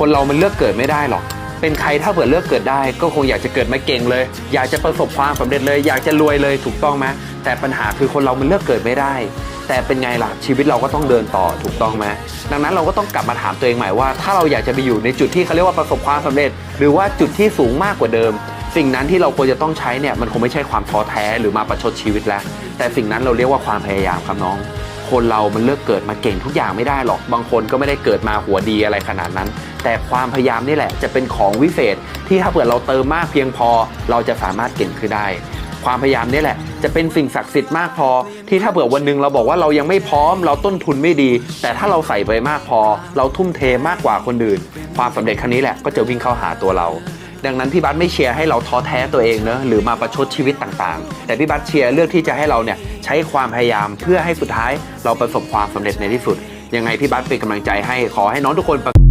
คนเรามันเลือกเกิดไม่ได้หรอก เป็นใครถ้าเผื่อเลือกเกิดได้ ก็คงอยากจะเกิดมาเก่งเลย อยากจะประสบความสำเร็จเลย อยากจะรวยเลยถูกต้องไหมแต่ปัญหาคือคนเรามันเลือกเกิดไม่ได้ แต่เป็นไงล่ะชีวิตเราก็ต้องเดินต่อถูกต้องไหมดังนั้นเราก็ต้องกลับมาถามตัวเองใหม่ว่า ถ้าเราอยากจะไปอยู่ในจุดที่เขาเรียกว่าประสบความสำเร็จ หรือว่าจุดที่สูงมากกว่าเดิม สิ่งนั้นที่เราควรจะต้องใช้เนี่ยมันคงไม่ใช่ความท้อแท้หรือมาประชดชีวิตแล้ว แต่สิ่งนั้นเราเรียกว่าความพยายามครับน้อง คนเรามันเลือกเกิดมาเก่งทุกอย่างไม่ได้หรอก บางคนก็ไม่ได้เกิดมาหัวดีอะไรขนาดนั้น แต่ความพยายามนี่แหละจะเป็นของวิเศษ ที่ถ้าเผื่อเราเติมมากเพียงพอ เราจะสามารถเก่งขึ้นได้ ความพยายามนี่แหละ จะเป็นสิ่งศักดิ์สิทธิ์มากพอ ที่ถ้าเผื่อวันหนึ่งเราบอกว่าเรายังไม่พร้อม เราต้นทุนไม่ดี แต่ถ้าเราใส่ไปมากพอ เราทุ่มเทมากกว่าคนอื่น ความสำเร็จครั้งนี้แหละก็จะวิ่งเข้าหาตัวเรา ดังนั้นพี่บัสไม่เชียร์ให้เราท้อแท้ตัวเองเนอะหรือมาประชดชีวิตต่างๆ แต่พี่บัสเชียร์เลือกที่จะให้เราเนี่ยใช้ความพยายามเพื่อให้สุดท้ายเราประสบความสำเร็จในที่สุด ยังไงพี่บัสเป็นกำลังใจให้ขอให้น้องทุกคนประ